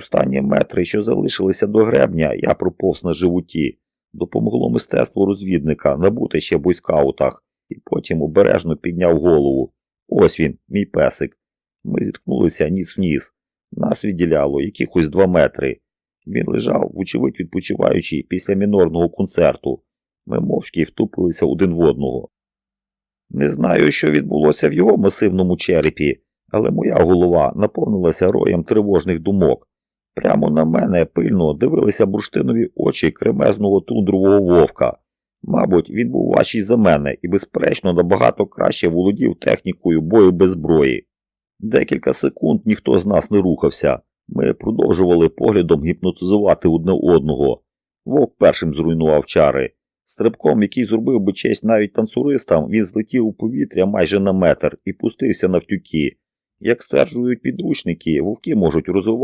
Останні метри, що залишилися до гребня, я проповз на животі. Допомогло мистецтво розвідника набути ще бойскаутах, і потім обережно підняв голову. Ось він, мій песик. Ми зіткнулися ніс в ніс. Нас відділяло якихось два метри. Він лежав, вочевидь відпочиваючи після мінорного концерту. Ми мовчки втупилися один в одного. Не знаю, що відбулося в його масивному черепі, але моя голова наповнилася роєм тривожних думок. Прямо на мене пильно дивилися бурштинові очі кремезного тундрового вовка. Мабуть, він був важчий за мене і, безперечно, набагато краще володів технікою бою без зброї. Декілька секунд ніхто з нас не рухався. Ми продовжували поглядом гіпнотизувати одне одного. Вовк першим зруйнував чари. Стрибком, який зробив би честь навіть танцюристам, він злетів у повітря майже на метр і пустився навтюки. Як стверджують підручники, вовки можуть розвивати